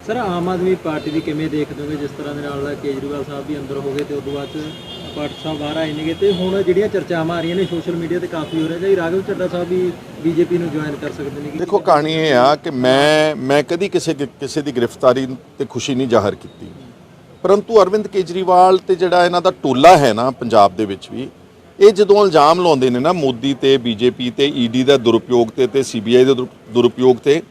Sir, Aam Aadmi party ਦੀ ਕਿਵੇਂ ਦੇਖਦੇ ਹੋਗੇ? ਜਿਸ ਤਰ੍ਹਾਂ ਦੇ ਨਾਲ ਕੇਜਰੀਵਾਲ ਸਾਹਿਬ ਵੀ ਅੰਦਰ ਹੋ ਗਏ ਤੇ ਉਦੋਂ ਬਾਅਦ ਚ ਭੱਟ ਸਾਹਿਬ ਬਾਹਰ ਆਏ ਨੇਗੇ ਤੇ ਹੁਣ ਜਿਹੜੀਆਂ ਚਰਚਾਵਾਂ ਆ ਰਹੀਆਂ ਨੇ ਸੋਸ਼ਲ ਮੀਡੀਆ ਤੇ ਕਾਫੀ ਹੋ ਰਿਹਾ ਜੀ ਰਾਘਵ ਚੱਡਾ ਸਾਹਿਬ ਵੀ ਬੀਜੇਪੀ ਨੂੰ ਜੁਆਇਨ ਕਰ ਸਕਦੇ ਨੇ ਦੇਖੋ, ਕਹਾਣੀ ਇਹ ਆ ਕਿ ਮੈਂ ਮੈਂ ਕਦੀ ਕਿਸੇ ਕਿਸੇ ਦੀ ਗ੍ਰਿਫਤਾਰੀ ਤੇ ਖੁਸ਼ੀ ਨਹੀਂ ਜ਼ਾਹਰ ਕੀਤੀ। ਪਰੰਤੂ ਅਰਵਿੰਦ ਕੇਜਰੀਵਾਲ ਤੇ ਜਿਹੜਾ ਇਹਨਾਂ ਦਾ ਟੋਲਾ ਹੈ ਨਾ ਪੰਜਾਬ ਦੇ ਵਿੱਚ ਵੀ, ਇਹ ਜਦੋਂ ਇਲਜ਼ਾਮ ਲਾਉਂਦੇ ਨੇ ਨਾ ਮੋਦੀ ਤੇ ਬੀਜੇਪੀ ਤੇ ਈਡੀ ਦਾ ਦੁਰਉਪਯੋਗ ਤੇ ਤੇ ਸੀਬੀਆਈ ਦੇ ਦੁਰ- ਦੁਰਉਪਯੋਗ ਤੇ,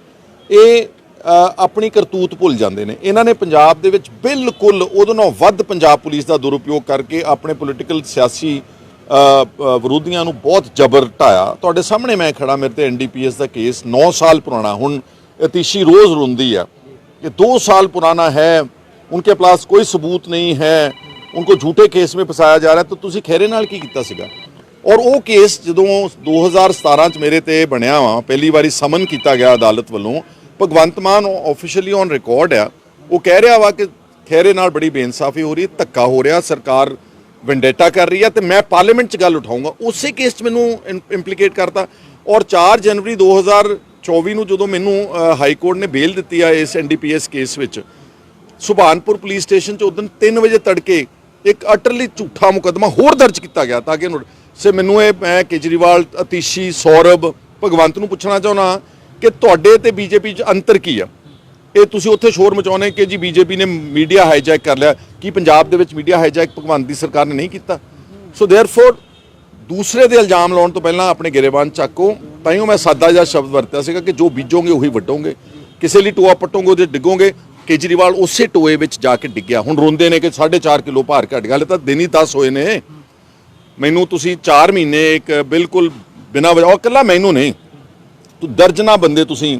ਇਹ ਆਪਣੀ ਕਰਤੂਤ ਭੁੱਲ ਜਾਂਦੇ ਨੇ। ਇਹਨਾਂ ਨੇ ਪੰਜਾਬ ਦੇ ਵਿੱਚ ਬਿਲਕੁਲ ਉਦੋਂ ਨਾਲੋਂ ਵੱਧ ਪੰਜਾਬ ਪੁਲਿਸ ਦਾ ਦੁਰਉਪਯੋਗ ਕਰਕੇ ਆਪਣੇ ਪੋਲੀਟੀਕਲ ਸਿਆਸੀ ਵਿਰੋਧੀਆਂ ਨੂੰ ਬਹੁਤ ਜ਼ਬਰ ਢਾਇਆ। ਤੁਹਾਡੇ ਸਾਹਮਣੇ ਮੈਂ ਖੜਾ ਮੇਰੇ ਤੇ ਐਨਡੀਪੀਐਸ ਦਾ ਕੇਸ 9 ਸਾਲ ਪੁਰਾਣਾ। ਹੁਣ ਅਤੀਸ਼ੀ ਰੋਜ਼ ਰੋਂਦੀ ਆ ਕਿ 2 ਸਾਲ ਪੁਰਾਣਾ ਹੈ, ਉਨਕੇ ਪਾਸ ਕੋਈ ਸਬੂਤ ਨਹੀਂ ਹੈ, ਉਨਕੋ ਝੂਠੇ ਕੇਸ ਵਿੱਚ ਫਸਾਇਆ ਜਾ ਰਿਹਾ, ਤਾਂ ਤੁਸੀਂ ਖੇਰੇ ਨਾਲ ਕੀ ਕੀਤਾ ਸੀਗਾ? ਔਰ ਉਹ ਕੇਸ ਜਦੋਂ 2017 ਚ ਮੇਰੇ ਤੇ ਬਣਿਆ ਵਾ, ਪਹਿਲੀ ਵਾਰੀ ਸਮਨ ਕੀਤਾ ਗਿਆ ਅਦਾਲਤ ਵੱਲੋਂ Bhagwant Mann officially on record ਆ। ਉਹ ਕਹਿ ਰਿਹਾ ਵਾ ਕਿ ਖੈਰੇ ਨਾਲ ਬੜੀ ਬੇਇਨਸਾਫੀ ਹੋ ਰਹੀ ਹੈ, ਧੱਕਾ ਹੋ ਰਿਹਾ, ਸਰਕਾਰ ਵੈਂਡੇਟਾ ਕਰ ਰਹੀ ਹੈ ਤੇ ਮੈਂ ਪਾਰਲੀਮੈਂਟ 'ਚ ਗੱਲ ਉਠਾਊਂਗਾ। ਉਸੇ ਕੇਸ 'ਚ ਮੈਨੂੰ ਇੰਪਲੀਕੇਟ ਕਰਤਾ। ਔਰ 4 ਜਨਵਰੀ 2024 ਨੂੰ ਜਦੋਂ ਮੈਨੂੰ ਹਾਈ ਕੋਰਟ ਨੇ ਬੇਲ ਦਿੱਤੀ ਆ ਇਸ ਐਨਡੀਪੀਐਸ ਕੇਸ ਵਿੱਚ, ਸੁਭਾਨਪੁਰ ਪੁਲਿਸ ਸਟੇਸ਼ਨ 'ਚ ਉਦੋਂ 3 ਵਜੇ ਤੜਕੇ ਇੱਕ ਅਟਰਲੀ ਝੂਠਾ ਮੁਕੱਦਮਾ ਹੋਰ ਦਰਜ ਕੀਤਾ ਗਿਆ ਤਾਂ ਕਿ ਸੇ ਮੈਨੂੰ ਇਹ, ਮੈਂ ਕੇਜਰੀਵਾਲ, ਅਤੀਸ਼ੀ, ਸੌਰਭ, ਭਗਵੰਤ ਨੂੰ ਪੁੱਛਣਾ ਚਾਹੁੰਦਾ ਕਿ ਤੁਹਾਡੇ ਤੇ ਬੀਜੇਪੀ 'ਚ ਅੰਤਰ ਕੀ ਆ? ਇਹ ਤੁਸੀਂ ਉੱਥੇ ਸ਼ੋਰ ਮਚਾਉਨੇ ਕਿ ਜੀ ਬੀਜੇਪੀ ਨੇ ਮੀਡੀਆ ਹਾਈਜੈਕ ਕਰ ਲਿਆ। ਕੀ ਪੰਜਾਬ ਦੇ ਵਿੱਚ ਮੀਡੀਆ ਹਾਈਜੈਕ ਭਗਵੰਤ ਦੀ ਸਰਕਾਰ ਨੇ ਨਹੀਂ ਕੀਤਾ? ਸੋ ਦੇਅਰਫੋਰ ਦੂਸਰੇ ਦੇ ਇਲਜ਼ਾਮ ਲਾਉਣ ਤੋਂ ਪਹਿਲਾਂ ਆਪਣੇ ਗਿਰੇਬਾਨ ਚੱਕੋ ਤਾਈਓ ਮੈਂ ਸਾਦਾ ਜਿਹਾ ਸ਼ਬਦ ਵਰਤਿਆ ਸੀਗਾ ਕਿ ਜੋ ਬੀਜੋਗੇ ਉਹੀ ਵੱਢੋਗੇ। ਕਿਸੇ ਲਈ ਟੋਆ ਪੱਟੋਗੇ, ਉਹਦੇ ਡਿੱਗੋਗੇ। ਕੇਜਰੀਵਾਲ ਉਸੇ ਟੋਏ ਵਿੱਚ ਜਾ ਕੇ ਡਿੱਗਿਆ। ਹੁਣ ਰੋਂਦੇ ਨੇ ਕਿ 4.5 ਕਿਲੋ ਭਾਰ ਘਟ। ਗਿਆ ਹਲੇ ਤਾਂ ਦਿਨ ਹੀ 10 ਹੋਏ ਨੇ। ਮੈਨੂੰ ਤੁਸੀਂ 4 ਮਹੀਨੇ ਇੱਕ ਬਿਲਕੁਲ ਬਿਨਾਂ ਵਜ੍ਹਾ ਉਹ ਇਕੱਲਾ ਮੈਨੂੰ ਨਹੀਂ। ਤੂੰ ਦਰਜਨਾ ਬੰਦੇ ਤੁਸੀਂ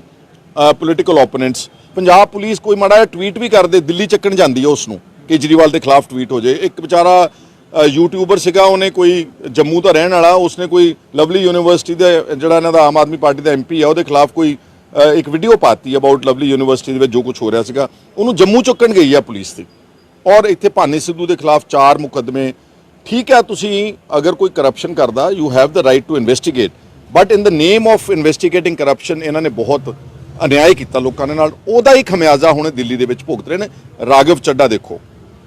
ਪੋਲੀਟੀਕਲ ਓਪੋਨੈਂਟਸ ਪੰਜਾਬ ਪੁਲਿਸ ਕੋਈ ਮਾੜਾ ਜਿਹਾ ਟਵੀਟ ਵੀ ਕਰਦੇ, ਦਿੱਲੀ ਚੱਕਣ ਜਾਂਦੀ ਹੈ ਉਸ ਨੂੰ ਕੇਜਰੀਵਾਲ ਦੇ ਖਿਲਾਫ ਟਵੀਟ ਹੋ ਜੇ। ਇੱਕ ਵਿਚਾਰਾ ਯੂਟਿਊਬਰ ਸੀਗਾ, ਉਹਨੇ ਕੋਈ ਜੰਮੂ ਦਾ ਰਹਿਣ ਵਾਲਾ, ਉਸਨੇ ਕੋਈ ਲਵਲੀ ਯੂਨੀਵਰਸਿਟੀ ਦਾ, ਜਿਹੜਾ ਇਹਨਾਂ ਦਾ ਆਮ ਆਦਮੀ ਪਾਰਟੀ ਦਾ ਐਮਪੀ ਆ, ਉਹਦੇ ਖਿਲਾਫ ਕੋਈ ਇੱਕ ਵੀਡੀਓ ਪਾਤੀ ਅਬਾਊਟ ਲਵਲੀ ਯੂਨੀਵਰਸਿਟੀ ਦੇ ਵਿੱਚ ਜੋ ਕੁਝ ਹੋ ਰਿਹਾ ਸੀਗਾ। ਉਹਨੂੰ ਜੰਮੂ ਚੁੱਕਣ ਗਈ ਆ ਪੁਲਿਸ ਤੇ ਔਰ ਇੱਥੇ ਭਾਨੀ ਸਿੱਧੂ ਦੇ ਖਿਲਾਫ ਚਾਰ ਮੁਕੱਦਮੇ। ਠੀਕ ਹੈ ਤੁਸੀਂ ਅਗਰ ਕੋਈ ਕਰਪਸ਼ਨ ਕਰਦਾ you have the right to investigate but in the name of investigating corruption ਇਹਨਾਂ ਨੇ ਬਹੁਤ ਅਨਿਆਏ ਕੀਤਾ ਲੋਕਾਂ ਦੇ ਨਾਲ ਉਹਦਾ ਹੀ ਖਮਿਆਜ਼ਾ ਹੁਣ ਦਿੱਲੀ ਦੇ ਵਿੱਚ ਭੁਗਤ ਰਹੇ ਨੇ ਰਾਗਵ ਚੱਡਾ ਦੇਖੋ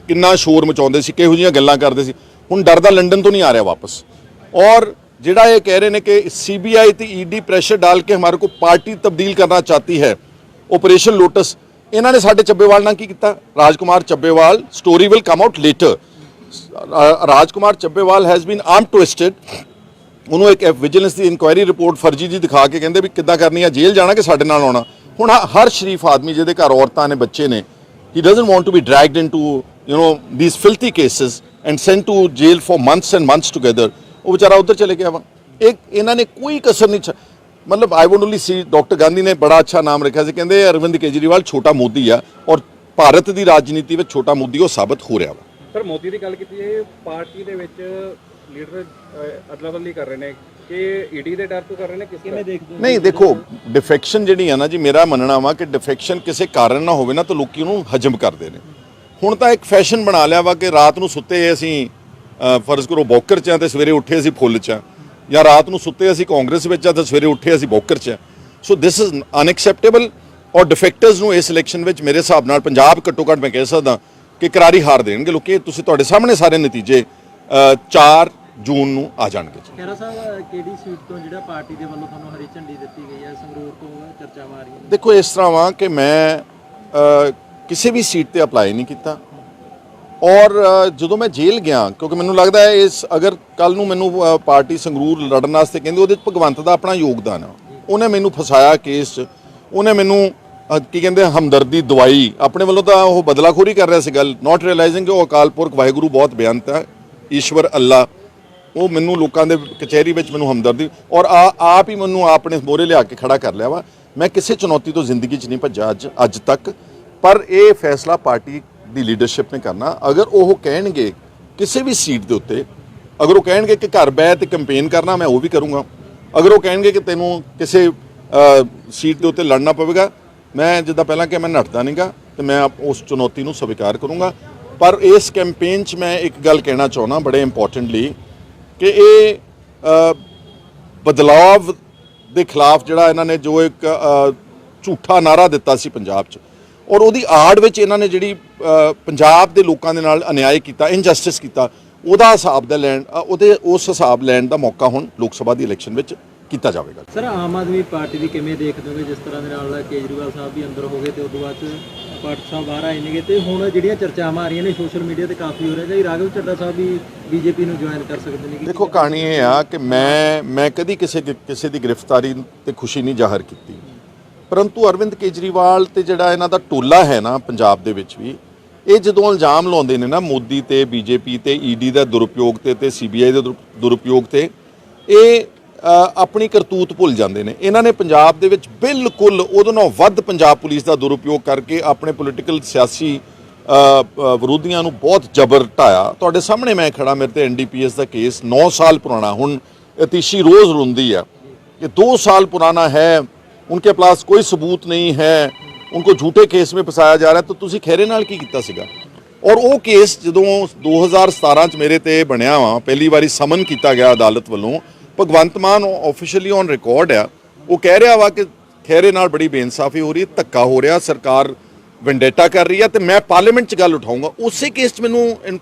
ਕਿੰਨਾ ਸ਼ੋਰ ਮਚਾਉਂਦੇ ਸੀ, ਕਿਹੋ ਜਿਹੀਆਂ ਗੱਲਾਂ ਕਰਦੇ ਸੀ। ਹੁਣ ਡਰਦਾ ਲੰਡਨ ਤੋਂ ਨਹੀਂ ਆ ਰਿਹਾ ਵਾਪਸ। ਔਰ ਜਿਹੜਾ ਇਹ ਕਹਿ ਰਹੇ ਨੇ ਕਿ ਸੀਬੀਆਈ ਤੇ ਈਡੀ ਪ੍ਰੈਸ਼ਰ ਡਾਲ ਕੇ ਹਮਾਰੇ ਕੋ ਪਾਰਟੀ ਤਬਦੀਲ ਕਰਨਾ ਚਾਹਤੀ ਹੈ ਆਪਰੇਸ਼ਨ ਲੋਟਸ ਇਹਨਾਂ ਨੇ ਸਾਡੇ ਚੱਬੇਵਾਲ ਨਾਲ ਕੀ ਕੀਤਾ? Rajkumar Chabbewal story will come out later Rajkumar Chabbewal has been arm twisted ਉਹਨੂੰ ਇੱਕ ਵਿਜੀਲੈਂਸ ਦੀ ਇਨਕੁਆਇਰੀ ਰਿਪੋਰਟ ਫਰਜ਼ੀ ਦੀ ਦਿਖਾ ਕੇ ਕਹਿੰਦੇ ਵੀ ਕਿੱਦਾਂ ਕਰਨੀ ਆ, ਜੇਲ੍ਹ ਜਾਣਾ ਕਿ ਸਾਡੇ ਨਾਲ ਆਉਣਾ? ਹੁਣ ਹਰ ਸ਼ਰੀਫ ਆਦਮੀ ਜਿਹਦੇ ਘਰ ਔਰਤਾਂ ਨੇ, ਬੱਚੇ ਨੇ he doesn't want to be dragged into you know these filthy cases and sent to jail for months and months together ਉਹ ਵਿਚਾਰਾ ਉੱਧਰ ਚਲੇ ਗਿਆ ਵਾ। ਇੱਕ ਇਹਨਾਂ ਨੇ ਕੋਈ ਕਸਰ ਨਹੀਂ ਮਤਲਬ I would only see doctor Gandhi ਨੇ ਬੜਾ ਅੱਛਾ ਨਾਮ ਰੱਖਿਆ ਸੀ। ਕਹਿੰਦੇ ਅਰਵਿੰਦ ਕੇਜਰੀਵਾਲ ਛੋਟਾ ਮੋਦੀ ਆ ਔਰ ਭਾਰਤ ਦੀ ਰਾਜਨੀਤੀ ਵਿੱਚ ਛੋਟਾ ਮੋਦੀ ਉਹ ਸਾਬਤ ਹੋ ਰਿਹਾ ਵਾ। ਸਰ, ਮੋਦੀ ਦੀ ਗੱਲ ਕੀਤੀ ਹੈ ਪਾਰਟੀ ਦੇ ਵਿੱਚ ਲੀਡਰ ਅਦਲਾ ਬਦਲੀ ਕਰ ਰਹੇ ਨੇ ਕਿ ਈਡੀ ਦੇ ਡਰ ਤੋਂ ਕਰ ਰਹੇ ਨੇ ਕਿਸ ਕਿਵੇਂ ਦੇਖਦੇ ਨਹੀਂ ਦੇਖੋ ਡਿਫੈਕਸ਼ਨ ਜਿਹੜੀ ਆ ਨਾ ਜੀ ਮੇਰਾ ਮੰਨਣਾ ਵਾ ਕਿ ਡਿਫੈਕਸ਼ਨ ਕਿਸੇ ਕਾਰਨ ਨਾ ਹੋਵੇ ਨਾ ਤਾਂ ਲੋਕੀ ਉਹਨੂੰ ਹਜਮ ਕਰਦੇ ਨੇ। ਹੁਣ ਤਾਂ ਇੱਕ ਫੈਸ਼ਨ ਬਣਾ ਲਿਆ ਵਾ ਕਿ ਰਾਤ ਨੂੰ ਸੁੱਤੇ ਅਸੀਂ ਫਰਜ਼ ਕਰੋ ਬੌਕਰ ਚ ਆ ਤੇ ਸਵੇਰੇ ਉੱਠੇ ਅਸੀਂ ਫੁੱਲ ਚ ਆ। ਜਾਂ ਰਾਤ ਨੂੰ ਸੁੱਤੇ ਅਸੀਂ ਕਾਂਗਰਸ ਵਿੱਚ ਆ ਤੇ ਸਵੇਰੇ ਉੱਠੇ ਅਸੀਂ ਬੌਕਰ ਚ ਆ। ਸੋ ਦਿਸ ਇਜ਼ ਅਨਐਕਸੈਪਟੇਬਲ ਔਰ ਡਿਫੈਕਟਰਸ ਨੂੰ ਇਸ ਇਲੈਕਸ਼ਨ ਵਿੱਚ ਮੇਰੇ ਹਿਸਾਬ ਨਾਲ ਪੰਜਾਬ ਘੱਟੋ ਘੱਟ ਮੈਂ ਕਹਿ ਸਕਦਾ ਕਿ ਕਰਾਰੀ ਹਾਰ ਦੇਣਗੇ। ਲੋਕੀ ਤੁਸੀਂ ਤੁਹਾਡੇ ਸਾਹਮਣੇ ਸਾਰੇ ਨਤੀਜੇ 4 ਜੂਨ ਨੂੰ ਆ ਜਾਣਗੇ ਜੀ। ਖੈਰਾ ਸਾਹਿਬ ਕਿਹੜੀ ਸੀਟ ਤੋਂ ਜਿਹੜਾ ਪਾਰਟੀ ਦੇ ਵੱਲੋਂ ਤੁਹਾਨੂੰ ਹਰੀ ਝੰਡੀ ਦਿੱਤੀ ਗਈ ਹੈ ਸੰਗਰੂਰ ਤੋਂ ਰਹੀਆਂ ਨੇ? ਦੇਖੋ ਇਸ ਤਰ੍ਹਾਂ ਵਾ ਕਿ ਮੈਂ ਕਿਸੇ ਵੀ ਸੀਟ ਤੇ ਅਪਲਾਈ ਨਹੀਂ ਕੀਤਾ। ਔਰ ਜਦੋਂ ਮੈਂ ਜੇਲ੍ਹ ਗਿਆ ਕਿਉਂਕਿ ਮੈਨੂੰ ਲੱਗਦਾ ਹੈ ਇਸ ਅਗਰ ਕੱਲ ਨੂੰ ਮੈਨੂੰ ਪਾਰਟੀ ਸੰਗਰੂਰ ਲੜਨ ਵਾਸਤੇ ਕਹਿੰਦੇ ਉਹਦੇ 'ਚ ਭਗਵੰਤ ਦਾ ਆਪਣਾ ਯੋਗਦਾਨ ਆ। ਉਹਨੇ ਮੈਨੂੰ ਫਸਾਇਆ ਕੇਸ 'ਚ। ਉਹਨੇ ਮੈਨੂੰ ਕੀ ਕਹਿੰਦੇ ਹਮਦਰਦੀ ਦਵਾਈ। ਆਪਣੇ ਵੱਲੋਂ ਤਾਂ ਉਹ ਬਦਲਾਖੋਰੀ ਕਰ ਰਿਹਾ ਸੀ ਗੱਲ। ਨਾਟ ਰਿਅਲਾਈਜ਼ਿੰਗ ਕਿ ਉਹ ਅਕਾਲ ਪੁਰਖ ਵਾਹਿਗੁਰੂ ਬਹੁਤ ਬੇਅੰਤ ਹੈ। ਈਸ਼ਵਰ ਅੱਲਾ। ਉਹ ਮੈਨੂੰ ਲੋਕਾਂ ਦੇ ਕਚਹਿਰੀ ਵਿੱਚ ਮੈਨੂੰ ਹਮਦਰਦੀ ਔਰ ਆ ਆਪ ਹੀ ਮੈਨੂੰ ਆਪਣੇ ਮੋਰੇ ਲਿਆ ਕੇ ਖੜਾ ਕਰ ਲਿਆ ਵਾ। ਮੈਂ ਕਿਸੇ ਚੁਣੌਤੀ ਤੋਂ ਜ਼ਿੰਦਗੀ 'ਚ ਨਹੀਂ ਭੱਜਾ ਅੱਜ ਅੱਜ ਤੱਕ। ਪਰ ਇਹ ਫੈਸਲਾ ਪਾਰਟੀ ਦੀ ਲੀਡਰਸ਼ਿਪ ਨੇ ਕਰਨਾ। ਅਗਰ ਉਹ ਕਹਿਣਗੇ ਕਿਸੇ ਵੀ ਸੀਟ ਦੇ ਉੱਤੇ, ਅਗਰ ਉਹ ਕਹਿਣਗੇ ਕਿ ਘਰ ਬਹਿ ਤੇ ਕੈਂਪੇਨ ਕਰਨਾ, ਮੈਂ ਉਹ ਵੀ ਕਰੂੰਗਾ। ਅਗਰ ਉਹ ਕਹਿਣਗੇ ਕਿ ਤੈਨੂੰ ਕਿਸੇ ਸੀਟ ਦੇ ਉੱਤੇ ਲੜਨਾ ਪਵੇਗਾ, ਮੈਂ ਜਿੱਦਾਂ ਪਹਿਲਾਂ ਕਿ ਮੈਂ ਨੱਠਦਾ ਨਹੀਂਗਾ ਤੇ ਮੈਂ ਉਸ ਚੁਣੌਤੀ ਨੂੰ ਸਵੀਕਾਰ ਕਰੂੰਗਾ। ਪਰ ਇਸ ਕੈਂਪੇਨ 'ਚ ਮੈਂ ਇੱਕ ਗੱਲ ਕਹਿਣਾ ਚਾਹੁੰਦਾ, ਬੜੇ ਇੰਪੋਰਟੈਂਟਲੀ ਕਿ ਇਹ ਬਦਲਾਵ ਦੇ ਖਿਲਾਫ ਜਿਹੜਾ ਇਹਨਾਂ ਨੇ ਜੋ ਇੱਕ ਝੂਠਾ ਨਾਰਾ ਦਿੱਤਾ ਸੀ ਪੰਜਾਬ 'ਚ। ਔਰ ਉਹਦੀ ਆੜ ਵਿੱਚ ਇਹਨਾਂ ਨੇ ਜਿਹੜੀ ਪੰਜਾਬ ਦੇ ਲੋਕਾਂ ਦੇ ਨਾਲ ਅਨਿਆਏ ਕੀਤਾ ਇਨਜਸਟਿਸ ਕੀਤਾ, ਉਹਦਾ ਹਿਸਾਬ ਦਾ ਲੈਣ ਉਹਦੇ, ਉਸ ਹਿਸਾਬ ਲੈਣ ਦਾ ਮੌਕਾ ਹੁਣ ਲੋਕ ਸਭਾ ਦੀ ਇਲੈਕਸ਼ਨ ਵਿੱਚ ਕੀਤਾ ਜਾਵੇਗਾ। ਸਰ, ਆਮ ਆਦਮੀ ਪਾਰਟੀ ਦੀ ਕਿਵੇਂ ਦੇਖਦੇ ਹੋਗੇ ਜਿਸ ਤਰ੍ਹਾਂ ਦੇ ਨਾਲ ਕੇਜਰੀਵਾਲ ਸਾਹਿਬ ਵੀ ਅੰਦਰ ਹੋ ਗਏ ਤੇ ਤੋਂ ਬਾਅਦ ਚ ਸਾਹਿਬ ਬਾਹਰ ਆਏ ਨੇਗੇ ਤੇ ਹੁਣ ਜਿਹੜੀਆਂ ਚਰਚਾਵਾਂ ਆ ਰਹੀਆਂ ਨੇ ਸੋਸ਼ਲ ਮੀਡੀਆ ਤੇ ਕਾਫੀ ਹੋ ਰਿਹਾ ਕਿ ਰਾਘਵ ਚੱਡਾ ਸਾਹਿਬ ਵੀ ਬੀਜੇਪੀ ਨੂੰ ਜੁਆਇਨ ਕਰ ਸਕਦੇ ਨੇ। ਦੇਖੋ, ਕਹਾਣੀ ਇਹ ਆ ਕਿ ਮੈਂ ਮੈਂ ਕਦੀ ਕਿਸੇ ਕਿਸੇ ਦੀ ਗ੍ਰਿਫਤਾਰੀ ਤੇ ਖੁਸ਼ੀ ਨਹੀਂ ਜ਼ਾਹਰ ਕੀਤੀ। ਪਰੰਤੂ ਅਰਵਿੰਦ ਕੇਜਰੀਵਾਲ ਤੇ ਜਿਹੜਾ ਇਹਨਾਂ ਦਾ ਟੋਲਾ ਹੈ ਨਾ ਪੰਜਾਬ ਦੇ ਵਿੱਚ ਵੀ, ਇਹ ਜਦੋਂ ਇਲਜ਼ਾਮ ਲਾਉਂਦੇ ਨੇ ਨਾ ਮੋਦੀ ਤੇ ਬੀਜੇਪੀ ਤੇ ਈਡੀ ਦਾ ਦੁਰਉਪਯੋਗ ਤੇ ਤੇ ਸੀਬੀਆਈ ਦੇ ਦੁਰ- ਦੁਰਉਪਯੋਗ ਤੇ, ਇਹ ਆਪਣੀ ਕਰਤੂਤ ਭੁੱਲ ਜਾਂਦੇ ਨੇ। ਇਹਨਾਂ ਨੇ ਪੰਜਾਬ ਦੇ ਵਿੱਚ ਬਿਲਕੁਲ ਉਦੋਂ ਨਾਲ ਵੱਧ ਪੰਜਾਬ ਪੁਲਿਸ ਦਾ ਦੁਰਉਪਯੋਗ ਕਰਕੇ ਆਪਣੇ ਪੋਲੀਟੀਕਲ ਸਿਆਸੀ ਵਿਰੋਧੀਆਂ ਨੂੰ ਬਹੁਤ ਜ਼ਬਰ ਢਾਇਆ। ਤੁਹਾਡੇ ਸਾਹਮਣੇ ਮੈਂ ਖੜਾ, ਮੇਰੇ ਤੇ ਐਨਡੀਪੀਐਸ ਦਾ ਕੇਸ 9 ਸਾਲ ਪੁਰਾਣਾ। ਹੁਣ ਅਤੀਸ਼ੀ ਰੋਜ਼ ਰੋਂਦੀ ਹੈ ਕਿ 2 ਸਾਲ ਪੁਰਾਣਾ ਹੈ, ਉਨਕੇ ਪਾਸ ਕੋਈ ਸਬੂਤ ਨਹੀਂ ਹੈ, ਉਨਕੋ ਝੂਠੇ ਕੇਸ ਵਿੱਚ ਫਸਾਇਆ ਜਾ ਰਿਹਾ, ਤਾਂ ਤੁਸੀਂ ਖੇਰੇ ਨਾਲ ਕੀ ਕੀਤਾ ਸੀਗਾ? ਔਰ ਉਹ ਕੇਸ ਜਦੋਂ 2017 ਚ ਮੇਰੇ ਤੇ ਬਣਿਆ ਵਾ, ਪਹਿਲੀ ਵਾਰੀ ਸਮਨ ਕੀਤਾ ਗਿਆ ਅਦਾਲਤ ਵੱਲੋਂ Bhagwant Mann officially on record ਆ। ਉਹ ਕਹਿ ਰਿਹਾ ਵਾ ਕਿ ਖੈਰੇ ਨਾਲ ਬੜੀ ਬੇਇਨਸਾਫੀ ਹੋ ਰਹੀ ਹੈ, ਧੱਕਾ ਹੋ ਰਿਹਾ, ਸਰਕਾਰ ਵੈਂਡੇਟਾ ਕਰ ਰਹੀ ਹੈ ਤੇ ਮੈਂ ਪਾਰਲੀਮੈਂਟ 'ਚ ਗੱਲ ਉਠਾਊਂਗਾ ਉਸੇ ਕੇਸ 'ਚ ਮੈਨੂੰ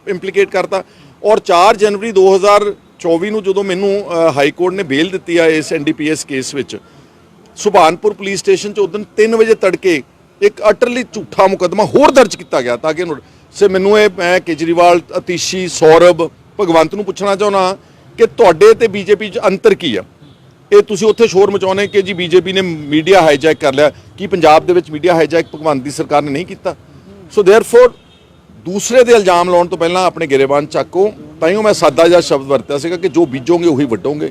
ਇੰਪਲੀਕੇਟ ਕਰਤਾ। ਔਰ 4 ਜਨਵਰੀ 2024 ਨੂੰ ਜਦੋਂ ਮੈਨੂੰ ਹਾਈ ਕੋਰਟ ਨੇ ਬੇਲ ਦਿੱਤੀ ਆ ਇਸ ਐਨਡੀਪੀਐਸ ਕੇਸ ਵਿੱਚ, ਸੁਭਾਨਪੁਰ ਪੁਲਿਸ ਸਟੇਸ਼ਨ 'ਚ ਉਦੋਂ 3 ਵਜੇ ਤੜਕੇ ਇੱਕ ਅਟਰਲੀ ਝੂਠਾ ਮੁਕੱਦਮਾ ਹੋਰ ਦਰਜ ਕੀਤਾ ਗਿਆ ਤਾਂ ਕਿ ਇਹਨੂੰ- ਸੇ ਮੈਨੂੰ ਇਹ ਮੈਂ ਕੇਜਰੀਵਾਲ, ਅਤੀਸ਼ੀ, ਸੌਰਭ ਭਗਵੰਤ ਨੂੰ ਪੁੱਛਣਾ ਚਾਹੁੰਦਾ ਕਿ ਤੁਹਾਡੇ ਤੇ ਬੀਜੇਪੀ 'ਚ ਅੰਤਰ ਕੀ ਆ? ਇਹ ਤੁਸੀਂ ਉੱਥੇ ਸ਼ੋਰ ਮਚਾਉਣੇ ਕਿ ਜੀ ਬੀਜੇਪੀ ਨੇ ਮੀਡੀਆ ਹਾਈਜੈਕ ਕਰ ਲਿਆ। ਕੀ ਪੰਜਾਬ ਦੇ ਵਿੱਚ ਮੀਡੀਆ ਹਾਈਜੈਕ ਭਗਵੰਤ ਦੀ ਸਰਕਾਰ ਨੇ ਨਹੀਂ ਕੀਤਾ? ਸੋ ਥੇਅਰਫੋਰ ਦੂਸਰੇ ਦੇ ਇਲਜ਼ਾਮ ਲਾਉਣ ਤੋਂ ਪਹਿਲਾਂ ਆਪਣੇ ਗਿਰੇਬਾਨ ਚੱਕੋ, ਤਾਂ ਹੀ ਮੈਂ ਸਾਦਾ ਜਿਹਾ ਸ਼ਬਦ ਵਰਤਿਆ ਸੀਗਾ ਕਿ ਜੋ ਬੀਜੋਗੇ ਉਹੀ ਵੱਢੋਗੇ